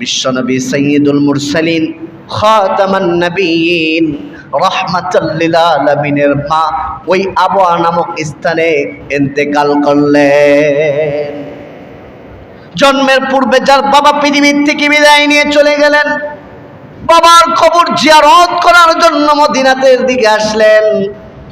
বিশ্বনবী সৈয়দুল মুরসালিন খাতামান নবীন রহমাতুল্লিল আলামিনের মা ওই আবহাওয়া নামক স্থানে ইন্তেকাল করলেন। জন্মের পূর্বে যার বাবা পৃথিবীর থেকে বিদায় নিয়ে চলে গেলেন, বাবার কবর জিয়ারত করার জন্য মদিনাতের দিকে আসলেন।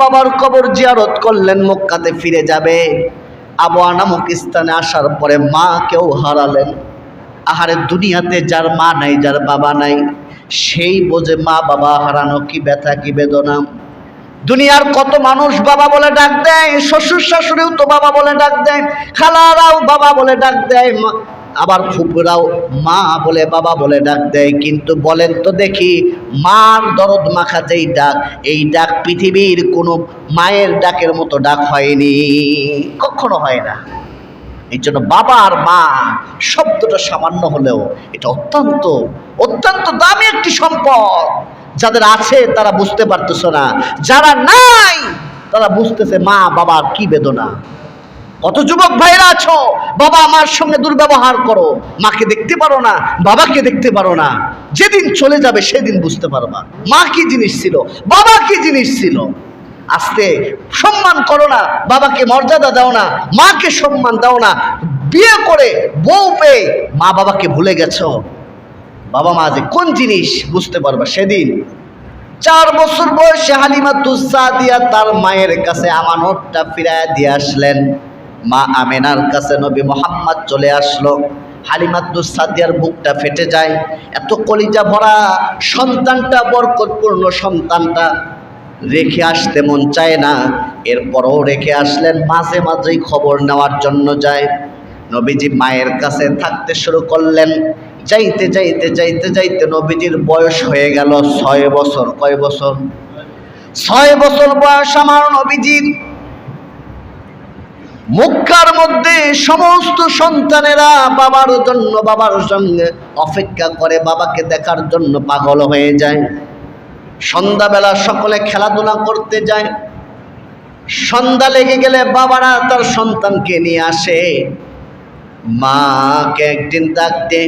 বাবার কবর জিয়ারত করলেন, মক্কাতে ফিরে যাবে। আবহাওয়া নামক স্থানে আসার পরে মা কেউ হারালেন। আহারে দুনিয়াতে যার মা নাই, যার বাবা নাই, সেই বোঝে মা বাবা হারানো কি ব্যথা, কি বেদনা। দুনিয়ার কত মানুষ বাবা বলে ডাক দেয়, শ্বশুর শাশুড়িও তো বাবা বলে ডাক দেয়, খালারাও বাবা বলে ডাক দেয় আবার ফুপুরাও মা বলে বাবা বলে ডাক দেয়। কিন্তু বলেন তো দেখি, মার দরদ মাখা যেই ডাক, এই ডাক পৃথিবীর কোনো মায়ের ডাকের মতো ডাক হয়নি। কখনো হয় না। এই জন্য বাবা আর মা শব্দটা সামান্য হলেও এটা অত্যন্ত অত্যন্ত দামি একটি সম্পদ। যাদের আছে, তারা বুঝতে পারতেছে না। যারা নাই, তারা বুঝতেছে, মা, বাবার কি বেদনা? কত যুবক ভাইরা আছো, বাবা, আমার সঙ্গে দুর্ব্যবহার করো। মাকে দেখতে পারো না, বাবাকে দেখতে পারো না। যেদিন চলে যাবে, সেদিন বুঝতে পারবা। মা কি জিনিস ছিল? বাবা কি জিনিস ছিল? আস্তে সম্মান করো না, বাবাকে মর্যাদা দাও না, মাকে সম্মান দাও না। বিয়ে করে বউ পেয়ে মা বাবাকে ভুলে গেছো? বাবা মা যে কোন জিনিস বুঝতে পারবা? সেদিন চার বছর বয়সে হালিমা তুসা দিয়া তার মায়ের কাছে আমানতটা ফিরায় দিয়ে আসলেন। মা আমেনার কাছে নবী মোহাম্মদ চলে আসলো। হালিমাতুসাদিয়ার বুকটা ফেটে যায়। এত কলিজা ভরা সন্তানটা, বরকতপূর্ণ সন্তানটা। রেখে আসতে মন চায় না। এরপরও রেখে আসলেন, মাঝে মাঝেই খবর নেওয়ার জন্য যায়। নবীজি মায়ের কাছে থাকতে শুরু করলেন। যাইতে যাইতে যাইতে যাইতে নবীজির বয়স হয়ে গেল ছয় বছর। কয় বছর? ছয় বছর বয়স আমার নবীজির। মুক্কার মধ্যে সমস্ত সন্তানেরা বাবার জন্য, বাবার সঙ্গে অপেক্ষা করে বাবাকে দেখার জন্য পাগল হয়ে যায়। সন্ধ্যাবেলা সকলে খেলাধুলা করতে যায়। সন্ধ্যা লেগে গেলে বাবারা তার সন্তানকে নিয়ে আসে। মাকে একদিন ডাকতে,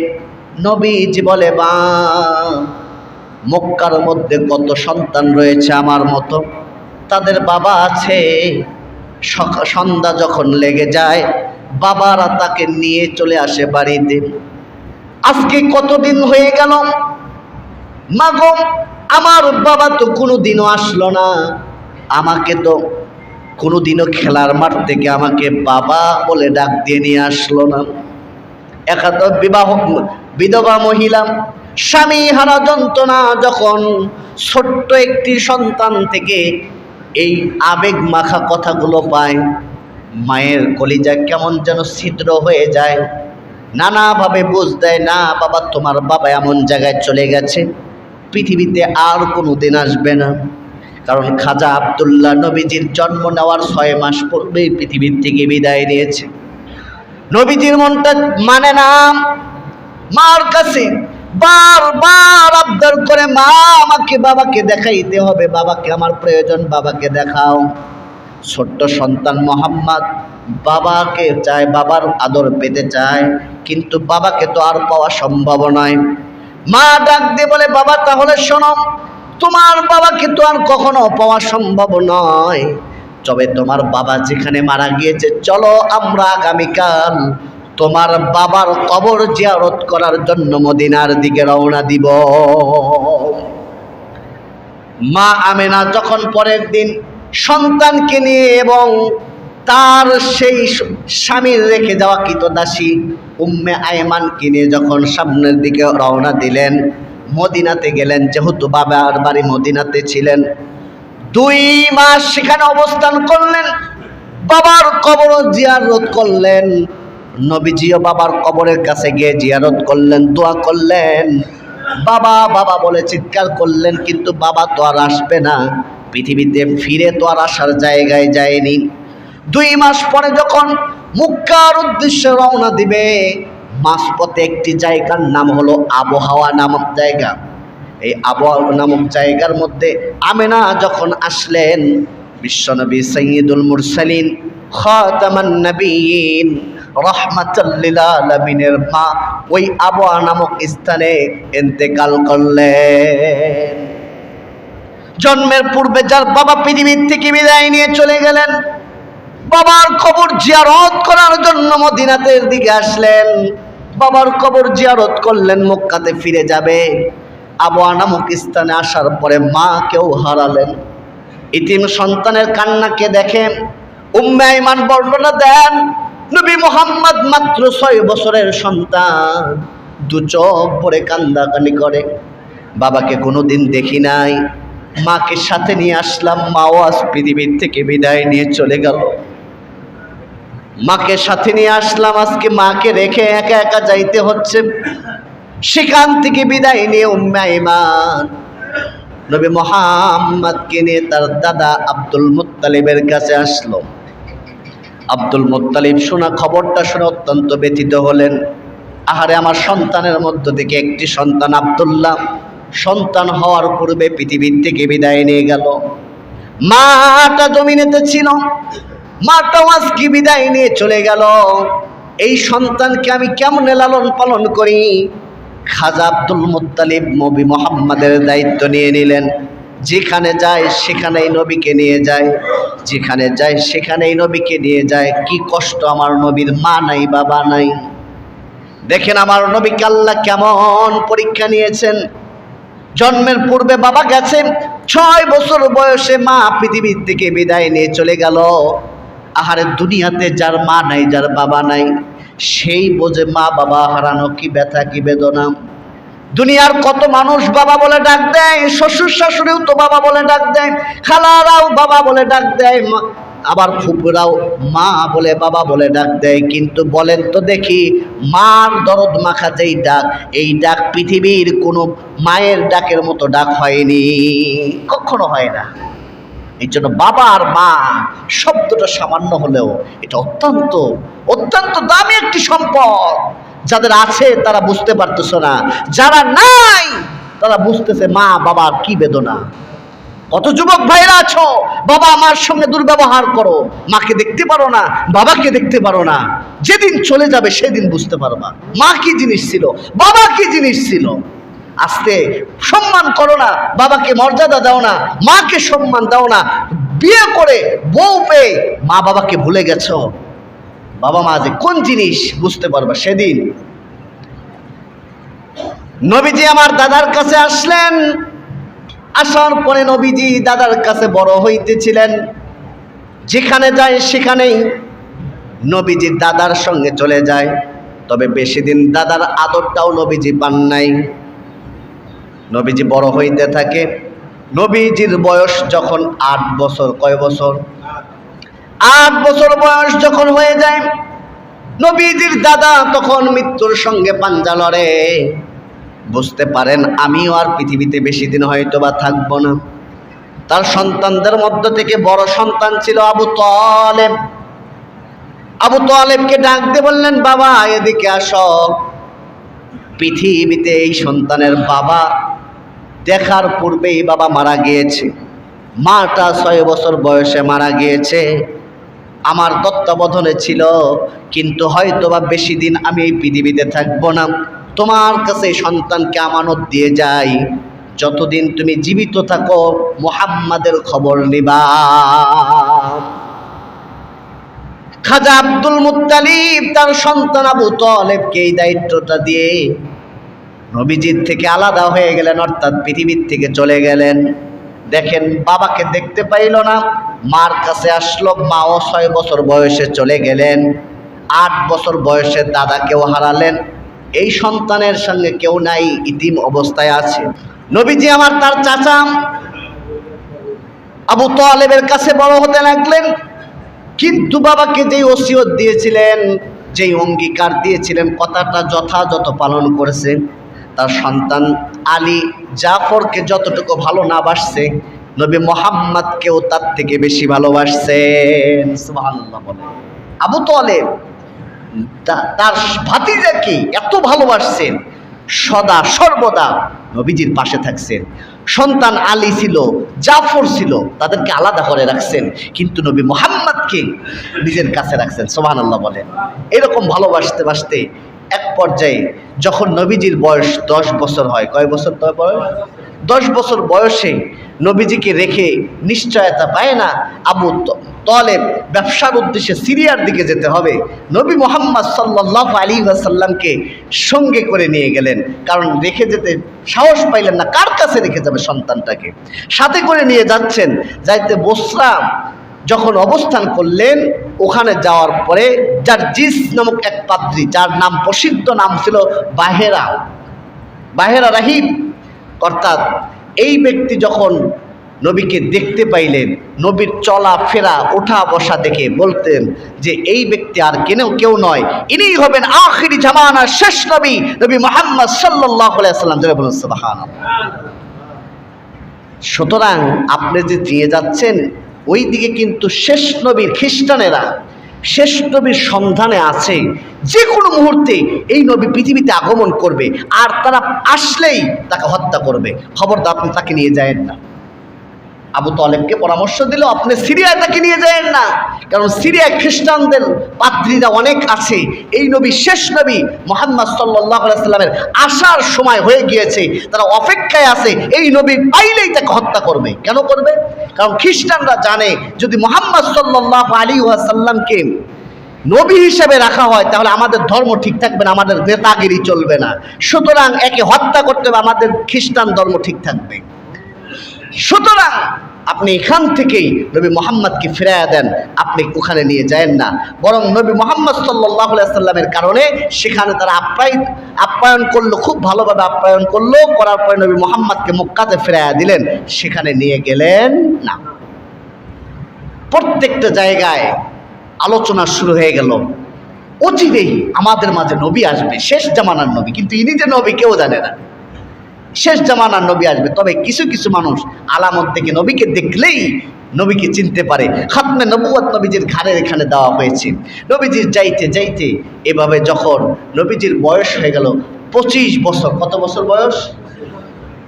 নবীজি বলে, মা, মক্কার মধ্যে কত সন্তান রয়েছে আমার মতো। তাদের বাবা আছে। সন্ধ্যা যখন লেগে যায়, বাবারা তাকে নিয়ে চলে আসে বাড়িতে। আজকে কতদিন হয়ে গেল? মাগো আমার বাবা তো কোনো দিনও আসলো না। আমাকে তো কোনো দিনও খেলার মাঠ থেকে আমাকে বাবা বলে ডাক দিয়ে নিয়ে আসলো না। একাত বিবাহ বিধবা মহিলা, স্বামী হারা যন্ত্রণা যখন ছোট্ট একটি সন্তান থেকে এই আবেগ মাখা কথাগুলো পায়, মায়ের কলিজা কেমন যেন ছিদ্র হয়ে যায়। নানাভাবে বুঝ দেয়, না, বাবা, তোমার বাবা এমন জায়গায় চলে গেছে। পৃথিবীতে আর কোনো দিন আসবে না। কারণ খাজা আবদুল্লাহ নবীজির জন্ম নেওয়ার ছয় মাস পূর্বেই পৃথিবীর থেকে বিদায় নিয়েছে। নবীজির মনটা মানে না, মার কাছে বারবার আবদার করে, মা, আমাকে বাবাকে দেখাইতে হবে, বাবাকে আমার প্রয়োজন, বাবাকে দেখাও। ছোট্ট সন্তান মোহাম্মদ বাবাকে চায়, বাবার আদর পেতে চায়, কিন্তু বাবাকে তো আর পাওয়া সম্ভব নয়। মা ডাক দিয়ে বলে, বাবা, তাহলে শোনো, তোমার বাবাকে তো আর কখনো পাওয়া সম্ভব নয়। তবে তোমার বাবা যেখানে মারা গিয়েছে, চলো আমরা আগামীকাল তোমার বাবার কবর জিয়ারত করার জন্য মদিনার দিকে রওনা দিব। মা আমেনা যখন পরের দিন সন্তানকে নিয়ে এবং তার সেই স্বামীর রেখে যাওয়া কৃতদাসী উম্মে আয়মানকে নিয়ে যখন সামনের দিকে রওনা দিলেন, মদিনাতে গেলেন। যেহেতু বাবার বাড়ি মদিনাতে ছিলেন, দুই মাস সেখানে অবস্থান করলেন, বাবার কবর জিয়ারত করলেন। নবীজিও বাবার কবরের কাছে গিয়ে জিয়ারত করলেন, দোয়া করলেন। বাবা বাবা বলে চিৎকার করলেন, কিন্তু বাবা তো আর আসবে না। পৃথিবীতে ফিরে তো আর আসার জায়গায় যায়নি। দুই মাস পরে যখন মুক্কার উদ্দেশ্যে রওনা দিবে, মাঝপথে একটি জায়গার নাম হলো আবহাওয়া নামক জায়গা। এই আবহাওয়া নামক জায়গার মধ্যে আমেনা যখন আসলেন, বিশ্বনবী সৈয়দুল মুরসালিন খাতামান নবীন মা ওই আবহাওয়া নামক স্থানে ইন্তেকাল করলেন। জন্মের পূর্বে যার বাবা পৃথিবীর থেকে বিদায় নিয়ে চলে গেলেন বাবার কবর জিয়ারত করার জন্য মদিনাতের দিকে আসলেন। বাবার কবর জিয়ারত করলেন, মক্কাতে ফিরে যাবে। আবহাওয়া নামক স্থানে আসার পরে মা কেউ হারালেন। ইতিম সন্তানের কান্নাকে দেখে উম্মে বর্ণনা দেন, নবী মোহাম্মদ মাত্র ছয় বছরের সন্তান। দু চোখ পরে কান্দাকানি করে। বাবাকে কোনোদিন দেখি নাই। মাকে সাথে নিয়ে আসলাম মাও আজ পৃথিবীর থেকে বিদায় নিয়ে চলে গেল। মাকে সাথে নিয়ে আসলাম, আজকে মাকে রেখে একা একা যাইতে হচ্ছে। সেখান থেকে বিদায় নিয়ে উম্মে আইমান নবী মোহাম্মদকে নিয়ে তার দাদা আব্দুল মুত্তালিবের কাছে আসলো। আব্দুল মুত্তালিব শোনা খবরটা শুনে অত্যন্ত ব্যথিত হলেন। আহারে, আমার সন্তানের মধ্য থেকে একটি সন্তান আব্দুল্লাহ। সন্তান হওয়ার পূর্বে পৃথিবীর থেকে বিদায় নিয়ে গেল। মাটা জমিনেতে ছিল। মাটাও আজকে বিদায় নিয়ে চলে গেল? এই সন্তানকে আমি কেমনে লালন পালন করি? খাজা আব্দুল মুত্তালিব নবী মোহাম্মদের দায়িত্ব নিয়ে নিলেন। যেখানে যায়, সেখানেই নবীকে নিয়ে যায়। যেখানে যায়, সেখানেই নবীকে নিয়ে যায়। কি কষ্ট আমার নবীর মা নাই, বাবা নাই। দেখেন আমার নবীকে আল্লাহ কেমন পরীক্ষা নিয়েছেন। জন্মের পূর্বে বাবা গেছেন, ছয় বছর বয়সে মা পৃথিবীর থেকে বিদায় নিয়ে চলে গেল। আহারে দুনিয়াতে যার মা নাই, যার বাবা নাই, সেই বোঝে মা বাবা হারানো কি ব্যথা, কি বেদনা। দুনিয়ার কত মানুষ বাবা বলে ডাক দেয়, শ্বশুর শাশুড়িও তো বাবা বলে ডাক দেয়, খালারাও বাবা বলে ডাক দেয় আবার ফুপুরাও মা বলে বাবা বলে ডাক দেয়। কিন্তু বলেন তো দেখি, মার দরদ মাখা যেই ডাক, এই ডাক পৃথিবীর কোনো মায়ের ডাকের মতো ডাক হয়নি। কখনো হয় না। এই জন্য বাবা আর মা শব্দটা সামান্য হলেও এটা অত্যন্ত অত্যন্ত দামি একটি সম্পদ। যাদের আছে, তারা বুঝতে পারতেছ না। যারা নাই, তারা বুঝতেছে, মা বাবার কি বেদনা। কত যুবক ভাইরা আছো, বাবা আমার সঙ্গে দুর্ব্যবহার করো। মাকে দেখতে পারো না, বাবাকে দেখতে পারো না। যেদিন চলে যাবে, সেদিন বুঝতে পারবা। মা কি জিনিস ছিল? বাবা কি জিনিস ছিল? আস্তে সম্মান করো না, বাবাকে মর্যাদা দাও না, মাকে সম্মান দাও না। বিয়ে করে বউ পেয়ে মা বাবাকে ভুলে গেছো। বাবা মা যে কোন জিনিস বুঝতে পারবা সেদিন। নবীজি আমার দাদার কাছে আসলেন। আসার পরে নবীজি দাদার কাছে বড় হইতেছিলেন। যেখানে যায় সেখানেই নবীজি দাদার সঙ্গে চলে যায়। তবে বেশি দিন দাদার আদরটাও নবীজি পান নাই। নবীজি বড় হইতে থাকে। নবীজির বয়স যখন আট বছর, কয় বছর? আট বছর বয়স যখন হয়ে যায়, নবীজির দাদা তখন মৃত্যুর সঙ্গে পাঞ্জা লড়ে। বুঝতে পারেন, আমিও আর পৃথিবীতে বেশি দিন হয়তো বা থাকব না। তার সন্তানদের মধ্য থেকে বড় সন্তান ছিল আবু তলেব। আবু তলেবকে ডাকতে বললেন, বাবা, এদিকে আসো। পৃথিবীতে এই সন্তানের বাবা দেখার পূর্বেই বাবা মারা গিয়েছে। মাটা ছয় বছর বয়সে মারা গিয়েছে। আমার তত্ত্বাবধানে ছিল, কিন্তু হয়তো বা বেশি দিন আমি এই পৃথিবীতে থাকব না। তোমার কাছে সন্তানকে আমানত দিয়ে যাই। যতদিন তুমি জীবিত থাকো, মোহাম্মাদের খবর নিবা। খাজা আব্দুল মুত্তালিব তার সন্তান আবু তলেবকে এই দায়িত্বটা দিয়ে নবীজির থেকে আলাদা হয়ে গেলেন, অর্থাৎ পৃথিবীর থেকে চলে গেলেন। দেখেন, বাবাকে দেখতে পাইল না, মার কাছে আসলো, মাও ছয় বছর বয়সে চলে গেলেন, আট বছর বয়সে দাদাকেও হারালেন। এই সন্তানের সঙ্গে কেউ নাই, ইতিম অবস্থায় আছে। নবীজি আমার তার চাচা, আবু তোয়ালেবের কাছে বড় হতে লাগলেন। কিন্তু বাবাকে যেই ওসিয়ত দিয়েছিলেন, যেই অঙ্গীকার দিয়েছিলেন, কথাটা যথাযথ পালন করেছে। তার সন্তান আলী জাফরকে যতটুকু ভালো না বাসছে, নবী মোহাম্মদকেও তার থেকে বেশি ভালোবাসছেন। আবু তোয়ালেব তা- তার ভাতিজাকে এত ভালোবাসছেন? সদা সর্বদা নবীজির পাশে থাকছেন। সন্তান আলী ছিল, জাফর ছিল, তাদেরকে আলাদা করে রাখছেন। কিন্তু নবী মোহাম্মদকে নিজের কাছে রাখছেন। সোহান আল্লাহ বলেন এরকম ভালোবাসতে বাসতে পর্যায়ে যখন নবীজির বয়স দশ বছর হয়, কয় বছর তো বয়স? দশ বছর বয়সে নবীজিকে রেখে নিশ্চয়তা পায় না আবু ত- তলেব ব্যবসার উদ্দেশ্যে সিরিয়ার দিকে যেতে হবে। নবী মোহাম্মদ সাল্লাহ আলী আসাল্লামকে সঙ্গে করে নিয়ে গেলেন। কারণ রেখে যেতে সাহস পাইলেন না। কার কাছে রেখে যাবে সন্তানটাকে? সাথে করে নিয়ে যাচ্ছেন, যাইতে বসলাম যখন অবস্থান করলেন, ওখানে যাওয়ার পরে যার জিস নামক এক পাত্রী যার নাম প্রসিদ্ধ নাম ছিল বাহেরা। বাহেরা রাহিব, অর্থাৎ এই ব্যক্তি যখন নবীকে দেখতে পাইলেন, নবীর চলা ফেরা, ওঠা বসা দেখে বলতেন যে এই ব্যক্তি আর কেনেও কেউ নয়। ইনিই হবেন আখিরি জামানার শেষ নবী নবী মোহাম্মদ সাল্লাম সুতরাং আপনি যে দিয়ে যাচ্ছেন ওই দিকে কিন্তু শেষ নবীর খ্রিস্টানেরা, শেষ নবীর সন্ধানে আছে যে কোনো মুহূর্তে এই নবী পৃথিবীতে আগমন করবে, আর তারা আসলেই তাকে হত্যা করবে। খবরদার আপনি তাকে নিয়ে যায় না। আবু তালেবকে পরামর্শ দিল, আপনি সিরিয়ায় তাকে নিয়ে যায়েন না। কারণ সিরিয়ায় খ্রিস্টানদের পাত্রীরা অনেক আছে। এই নবী শেষ নবী মোহাম্মদ সাল্লাহ সাল্লামের আসার সময় হয়ে গিয়েছে। তারা অপেক্ষায় আছে, এই নবী পাইলেই তাকে হত্যা করবে। কেন করবে? কারণ খ্রিস্টানরা জানে, যদি মোহাম্মদ সাল্লাহ আলী সাল্লামকে নবী হিসেবে রাখা হয়, তাহলে আমাদের ধর্ম ঠিক থাকবে না, আমাদের নেতাগিরি চলবে না। সুতরাং একে হত্যা করতে হবে, আমাদের খ্রিস্টান ধর্ম ঠিক থাকবে। সুতরাং আপনি এখান থেকেই নবী মোহাম্মদকে ফিরাইয়া দেন। আপনি ওখানে নিয়ে যায়েন না। বরং নবী মোহাম্মদ সাল্লাহ সাল্লামের কারণে সেখানে তারা আপ্যায়ন আপ্যায়ন করল, খুব ভালোভাবে আপ্যায়ন করল। করার পরে নবী মোহাম্মদকে মক্কাতে ফিরাইয়া দিলেন। সেখানে নিয়ে গেলেন না। প্রত্যেকটা জায়গায় আলোচনা শুরু হয়ে গেল। অচিরেই আমাদের মাঝে নবী আসবে, শেষ জামানার নবী। কিন্তু ইনি যে নবী কেউ জানে না। শেষ জামানার নবী আসবে। তবে কিছু কিছু মানুষ আলামত থেকে নবীকে দেখলেই নবীকে চিনতে পারে। হাতমে নবুয়াত নবীজির ঘাড়ের এখানে দেওয়া হয়েছে। নবীজির যাইতে যাইতে এভাবে যখন নবীজির বয়স হয়ে গেল, পঁচিশ বছর। কত বছর বয়স?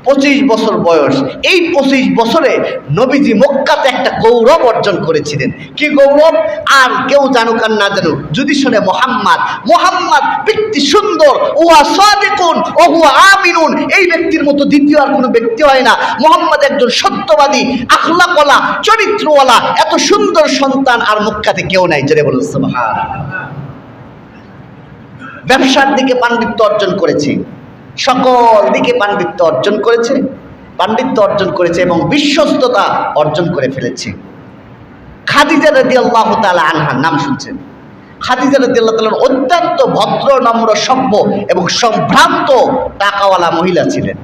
পঁচিশ বছর বয়স। এই পঁচিশ বছরে নবীজি মক্কাতে একটা গৌরব অর্জন করেছিলেন। কি গৌরব? আর কেউ জানুক আর না জানুক, যদি শোনে মোহাম্মদ মোহাম্মদ ব্যক্তি সুন্দর উহা সাদিকুন, ও আমিনুন, এই ব্যক্তির মতো দ্বিতীয় আর কোনো ব্যক্তি হয় না। মোহাম্মদ একজন সত্যবাদী, আখলাকওয়ালা, চরিত্রওয়ালা, এত সুন্দর সন্তান আর মক্কাতে কেউ নাই, জোরে বলুন ব্যবসার দিকে পাণ্ডিত্য অর্জন করেছে। সকল দিকে পাণ্ডিত্য অর্জন করেছে, পাণ্ডিত্য অর্জন করেছে এবং বিশ্বস্ততা অর্জন করে ফেলেছে। খাদিজা রদি আল্লাহ তালা আনহার নাম শুনছেন। খাদিজা রদি আল্লাহ তালার অত্যন্ত ভদ্র, নম্র, সভ্য এবং সম্ভ্রান্ত টাকাওয়ালা মহিলা ছিলেন।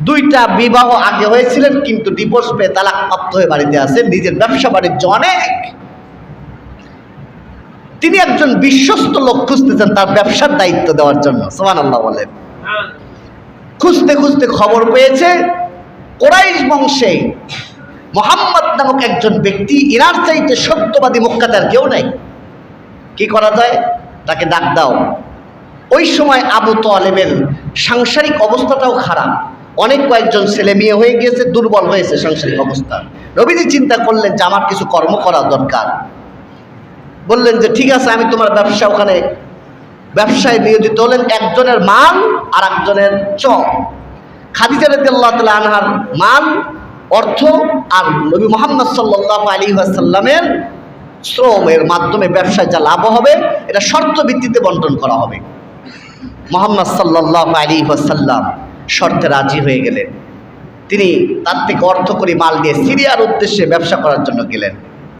দুইটা বিবাহ আগে হয়েছিলেন কিন্তু ডিভোর্স পেয়ে তালাক প্রাপ্ত হয়ে বাড়িতে আসেন। নিজের ব্যবসা বাণিজ্য অনেক। তিনি একজন বিশ্বস্ত লোক খুঁজতেছেন তার ব্যবসার দায়িত্ব দেওয়ার জন্য। সোহান আল্লাহ বলেন। খুঁজতে খুঁজতে খবর পেয়েছে, কোরাইশ বংশে মোহাম্মদ নামক একজন ব্যক্তি ইনার চাইতে সত্যবাদী মক্কাতে আর কেউ নাই। কি করা যায়? তাকে ডাক দাও। ওই সময় আবু তোয়ালেবের সাংসারিক অবস্থাটাও খারাপ। অনেক কয়েকজন ছেলে মেয়ে হয়ে গিয়েছে, দুর্বল হয়েছে সাংসারিক অবস্থা। রবিজি চিন্তা করলেন যে আমার কিছু কর্ম করা দরকার। বললেন যে, ঠিক আছে, আমি তোমার ব্যবসা ওখানে ব্যবসায় নিয়োজিত হলেন একজনের মান আর একজনের চ খাদিজা রাদি আল্লাহ তালা আনহার মাল অর্থ আর নবী মোহাম্মদ সাল্লাহ আলী আসাল্লামের শ্রমের মাধ্যমে ব্যবসায় যা লাভ হবে, এটা শর্ত ভিত্তিতে বন্টন করা হবে। মোহাম্মদ সাল্লাহ আলী আসাল্লাম শর্তে রাজি হয়ে গেলেন। তিনি তার থেকে অর্থ করে মাল নিয়ে সিরিয়ার উদ্দেশ্যে ব্যবসা করার জন্য গেলেন।